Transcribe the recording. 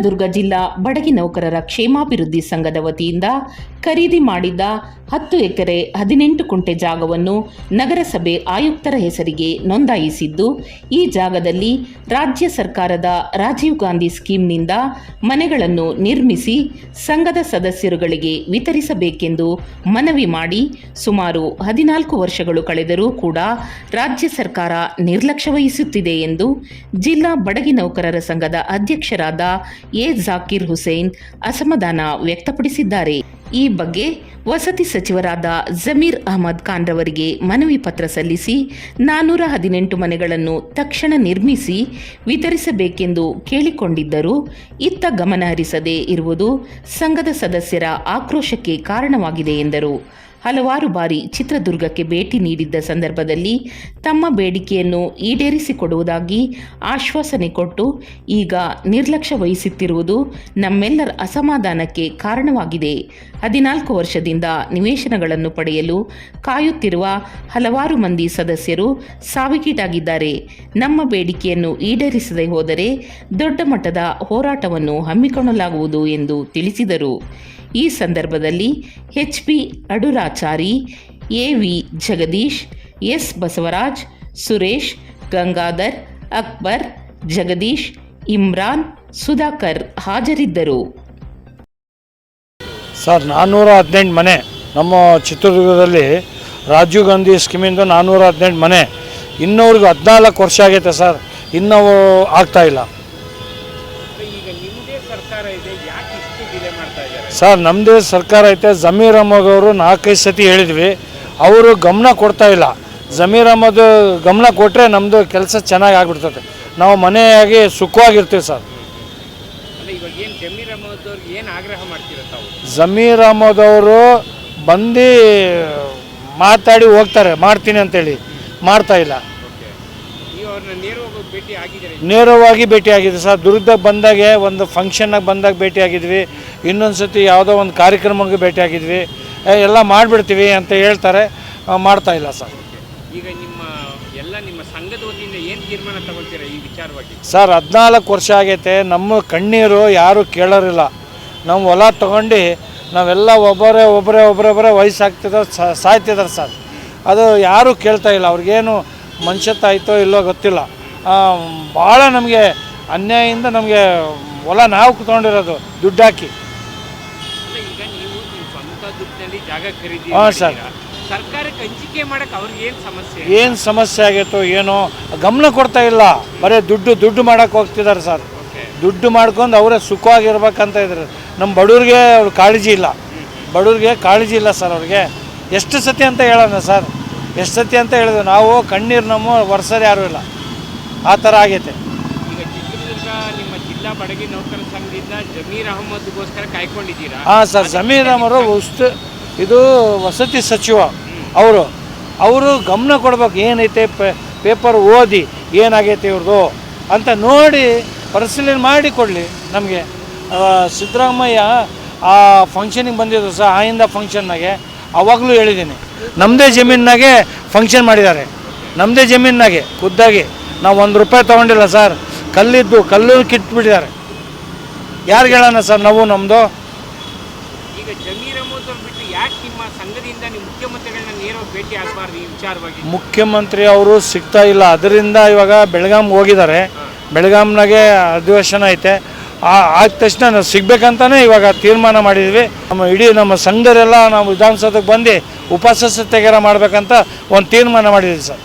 ಚಿತ್ರದುರ್ಗ ಜಿಲ್ಲಾ ಬಡಗಿ ನೌಕರರ ಕ್ಷೇಮಾಭಿವೃದ್ಧಿ ಸಂಘದ ವತಿಯಿಂದ ಖರೀದಿ ಮಾಡಿದ್ದ ಹತ್ತು ಎಕರೆ ಹದಿನೆಂಟು ಕುಂಟೆ ಜಾಗವನ್ನು ನಗರಸಭೆ ಆಯುಕ್ತರ ಹೆಸರಿಗೆ ನೋಂದಾಯಿಸಿದ್ದು, ಈ ಜಾಗದಲ್ಲಿ ರಾಜ್ಯ ಸರ್ಕಾರದ ರಾಜೀವ್ ಗಾಂಧಿ ಸ್ಕೀಮ್ನಿಂದ ಮನೆಗಳನ್ನು ನಿರ್ಮಿಸಿ ಸಂಘದ ಸದಸ್ಯರುಗಳಿಗೆ ವಿತರಿಸಬೇಕೆಂದು ಮನವಿ ಮಾಡಿ ಸುಮಾರು ಹದಿನಾಲ್ಕು ವರ್ಷಗಳು ಕಳೆದರೂ ಕೂಡ ರಾಜ್ಯ ಸರ್ಕಾರ ನಿರ್ಲಕ್ಷ್ಯ ವಹಿಸುತ್ತಿದೆ ಎಂದು ಜಿಲ್ಲಾ ಬಡಗಿ ನೌಕರರ ಸಂಘದ ಅಧ್ಯಕ್ಷರಾದ ಎ ಜಾಕೀರ್ ಹುಸೇನ್ ಅಸಮಾಧಾನ ವ್ಯಕ್ತಪಡಿಸಿದ್ದಾರೆ. ಈ ಬಗ್ಗೆ ವಸತಿ ಸಚಿವರಾದ ಜಮೀರ್ ಅಹಮದ್ ಖಾನ್ ರವರಿಗೆ ಮನವಿ ಪತ್ರ ಸಲ್ಲಿಸಿ ನಾನ್ನೂರ ಹದಿನೆಂಟು ಮನೆಗಳನ್ನು ತಕ್ಷಣ ನಿರ್ಮಿಸಿ ವಿತರಿಸಬೇಕೆಂದು ಕೇಳಿಕೊಂಡಿದ್ದರೂ ಇತ್ತ ಗಮನಹರಿಸದೇ ಇರುವುದು ಸಂಘದ ಸದಸ್ಯರ ಆಕ್ರೋಶಕ್ಕೆ ಕಾರಣವಾಗಿದೆ ಎಂದರು. ಹಲವಾರು ಬಾರಿ ಚಿತ್ರದುರ್ಗಕ್ಕೆ ಭೇಟಿ ನೀಡಿದ್ದ ಸಂದರ್ಭದಲ್ಲಿ ತಮ್ಮ ಬೇಡಿಕೆಯನ್ನು ಈಡೇರಿಸಿಕೊಡುವುದಾಗಿ ಆಶ್ವಾಸನೆ ಕೊಟ್ಟು ಈಗ ನಿರ್ಲಕ್ಷ್ಯ ವಹಿಸುತ್ತಿರುವುದು ನಮ್ಮೆಲ್ಲರ ಅಸಮಾಧಾನಕ್ಕೆ ಕಾರಣವಾಗಿದೆ. ಹದಿನಾಲ್ಕು ವರ್ಷದಿಂದ ನಿವೇಶನಗಳನ್ನು ಪಡೆಯಲು ಕಾಯುತ್ತಿರುವ ಹಲವಾರು ಮಂದಿ ಸದಸ್ಯರು ಸಾವಿಗೀಡಾಗಿದ್ದಾರೆ. ನಮ್ಮ ಬೇಡಿಕೆಯನ್ನು ಈಡೇರಿಸದೆ ಹೋದರೆ ದೊಡ್ಡ ಮಟ್ಟದ ಹೋರಾಟವನ್ನು ಹಮ್ಮಿಕೊಳ್ಳಲಾಗುವುದು ಎಂದು ತಿಳಿಸಿದರು. ಈ ಸಂದರ್ಭದಲ್ಲಿ H P Adurachari A V Jagadish S Basavaraj Suresh Gangadhar Akbar Jagadish Imran Sudhakar ಹಾಜರಿದ್ದರು. ಸರ್ ನಾನ್ನೂರ ಹದಿನೆಂಟು ಮನೆ. ನಮ್ಮ ಚಿತ್ರದುರ್ಗದಲ್ಲಿ ರಾಜೀವ್ ಗಾಂಧಿ ಸ್ಕೀಮಿಂದ ನಾನ್ನೂರ ಹದಿನೆಂಟು ಮನೆ. ಇನ್ನೂರಿಗೆ ಹದಿನಾಲ್ಕು ವರ್ಷ ಆಗೈತೆ ಸರ್. ಇನ್ನೂ ಆಗ್ತಾ ಸರ್ ನಮ್ಮದೇ ಸರ್ಕಾರ ಐತೆ. ಜಮೀರ್ ಅಹಮದ್ ಅವರು ನಾಲ್ಕೈದು ಸತಿ ಹೇಳಿದ್ವಿ. ಅವರು ಗಮನ ಕೊಡ್ತಾ ಇಲ್ಲ. ಜಮೀರ್ ಅಹಮದ್ ಗಮನ ಕೊಟ್ಟರೆ ನಮ್ಮದು ಕೆಲಸ ಚೆನ್ನಾಗಿ ಆಗ್ಬಿಡ್ತದೆ. ನಾವು ಮನೆಯಾಗಿ ಸುಖವಾಗಿರ್ತೀವಿ ಸರ್. ಜಮೀರ್ ಅಹಮದ್ ಅವ್ರಿಗೆ ಏನು ಆಗ್ರಹ ಮಾಡ್ತೀರ ತಾವು? ಜಮೀರ್ ಅಹಮದ್ ಅವರು ಬಂದು ಮಾತಾಡಿ ಹೋಗ್ತಾರೆ. ಮಾಡ್ತೀನಿ ಅಂತೇಳಿ. ಮಾಡ್ತಾ ಇಲ್ಲ. ನೇರವಾಗಿ ಭೇಟಿ ಆಗಿದ್ದೀರಿ. ನೇರವಾಗಿ ಭೇಟಿಯಾಗಿದ್ವಿ ಸರ್. ದುರ್ಗದಾಗ ಬಂದಾಗೆ ಒಂದು ಫಂಕ್ಷನ್ನಾಗ ಬಂದಾಗ ಭೇಟಿಯಾಗಿದ್ವಿ ಇನ್ನೊಂದು ಸತಿ ಯಾವುದೋ ಒಂದು ಕಾರ್ಯಕ್ರಮಕ್ಕೆ ಭೇಟಿಯಾಗಿದ್ವಿ ಎಲ್ಲ ಮಾಡಿಬಿಡ್ತೀವಿ ಅಂತ ಹೇಳ್ತಾರೆ. ಮಾಡ್ತಾ ಇಲ್ಲ ಸರ್. ಈಗ ನಿಮ್ಮ ಎಲ್ಲ ನಿಮ್ಮ ಸಂಘದ ವತಿಯಿಂದ ಏನು ತೀರ್ಮಾನ ತಗೊಳ್ತೀರಾ ಈ ವಿಚಾರವಾಗಿ? ಸರ್ ಹದಿನಾಲ್ಕು ವರ್ಷ ಆಗೈತೆ. ನಮ್ಮ ಕಣ್ಣೀರು ಯಾರು ಕೇಳೋರಿಲ್ಲ. ನಾವು ಹೊಲ ತಗೊಂಡು ನಾವೆಲ್ಲ ಒಬ್ಬರೇ ಒಬ್ಬರೇ ಒಬ್ಬರೊಬ್ಬರೇ ವಯಸ್ಸಾಗ್ತಿದ್ದಾರೆ ಸಾಯ್ತಿದ್ದಾರೆ ಸರ್. ಅದು ಯಾರೂ ಕೇಳ್ತಾ ಇಲ್ಲ. ಅವ್ರಿಗೇನು ಮನುಷ್ಯತ್ವ ಆಯ್ತೋ ಇಲ್ಲೋ ಗೊತ್ತಿಲ್ಲ. ಭಾಳ ನಮಗೆ ಅನ್ಯಾಯದಿಂದ ನಮಗೆ ಹೊಲ ನಾವು ಕುತ್ಕೊಂಡಿರೋದು ದುಡ್ಡು ಹಾಕಿ. ಹಾಂ, ಸರ್. ಮಾಡಕ್ಕೆ ಏನು ಸಮಸ್ಯೆ? ಆಗೈತೋ ಏನೋ ಗಮನ ಕೊಡ್ತಾ ಇಲ್ಲ. ಬರೀ ದುಡ್ಡು ದುಡ್ಡು ಮಾಡೋಕೆ ಹೋಗ್ತಿದ್ದಾರೆ ಸರ್. ದುಡ್ಡು ಮಾಡ್ಕೊಂಡು ಅವರೇ ಸುಖವಾಗಿರ್ಬೇಕಂತ ಇದ್ರು ನಮ್ಮ ಬಡವ್ರಿಗೆ ಅವ್ರು ಕಾಳಜಿ ಇಲ್ಲ. ಬಡವ್ರಿಗೆ ಕಾಳಜಿ ಇಲ್ಲ ಸರ್ ಅವ್ರಿಗೆ. ಎಷ್ಟು ಸತಿ ಅಂತ ಹೇಳೋಣ ಸರ್? ಎಷ್ಟು ಸತಿ ಅಂತ ಹೇಳಿದ್ವಿ ನಾವು ಕಣ್ಣೀರು ನಮ್ಮ ವರ್ಷರು ಯಾರೂ ಇಲ್ಲ. ಆ ಥರ ಆಗೈತೆ. ಈಗ ಚಿತ್ರದುರ್ಗ ನಿಮ್ಮ ಜಿಲ್ಲಾ ಬಡಗಿ ನೌಕರ ಸಂಘದಿಂದ ಜಮೀರ್ ಅಹಮದ್ಗೋಸ್ಕರ ಕಾಯ್ಕೊಂಡಿದ್ದೀರಾ? ಹಾಂ ಸರ್ ಜಮೀರ್ ಅಹಮದ್ ಉಸ್ತು ಇದು ವಸತಿ ಸಚಿವ ಅವರು. ಅವರು ಗಮನ ಕೊಡ್ಬೇಕು ಏನೈತೆ ಪೇಪರ್ ಓದಿ ಏನಾಗೈತೆ ಇವ್ರದ್ದು ಅಂತ ನೋಡಿ ಪರಿಶೀಲನೆ ಮಾಡಿ ಕೊಡಲಿ ನಮಗೆ. ಸಿದ್ದರಾಮಯ್ಯ ಆ ಫಂಕ್ಷನಿಗೆ ಬಂದಿದ್ರು ಸರ್ ಆಯಿಂದ ಫಂಕ್ಷನ್ನಾಗೆ ಅವಾಗಲೂ ಹೇಳಿದ್ದೀನಿ. ನಮ್ಮದೇ ಜಮೀನಾಗೆ ಫಂಕ್ಷನ್ ಮಾಡಿದ್ದಾರೆ. ನಮ್ಮದೇ ಜಮೀನಾಗೆ ಖುದ್ದಾಗಿ ನಾವು ಒಂದು ರೂಪಾಯಿ ತೊಗೊಂಡಿಲ್ಲ ಸರ್. ಕಲ್ಲಿದ್ದು ಕಲ್ಲು ಕಿಟ್ಬಿಟ್ಟಿದ್ದಾರೆ ಯಾರಿಗೆ ಹೇಳೋಣ ಸರ್ ನಾವು ನಮ್ಮದು ಈಗ ಜಮೀರ್ ಬಿಟ್ಟು ಯಾಕೆ ನಿಮ್ಮ ಸಂಘದಿಂದ ನೀವು ಮುಖ್ಯಮಂತ್ರಿಗಳನ್ನ ನೇರವಾಗಿ ಭೇಟಿ ಆಗಬಾರ್ದು ಈ ವಿಚಾರವಾಗಿ? ಮುಖ್ಯಮಂತ್ರಿ ಅವರು ಸಿಗ್ತಾ ಇಲ್ಲ. ಅದರಿಂದ ಇವಾಗ ಬೆಳಗಾಂ ಹೋಗಿದ್ದಾರೆ. ಬೆಳಗಾಂನಾಗೆ ಅಧಿವೇಶನ ಐತೆ. ಆದ ತಕ್ಷಣ ನಾವು ಸಿಗ್ಬೇಕಂತಾನೆ ಇವಾಗ ತೀರ್ಮಾನ ಮಾಡಿದ್ವಿ. ನಮ್ಮ ಇಡೀ ನಮ್ಮ ಸಂಘರೆಲ್ಲ ನಾವು ವಿಧಾನಸೌಧಕ್ಕೆ ಬಂದು ಉಪವಾಸ ತೆಗೆರ ಮಾಡ್ಬೇಕಂತ ಒಂದು ತೀರ್ಮಾನ ಮಾಡಿದ್ವಿ ಸರ್.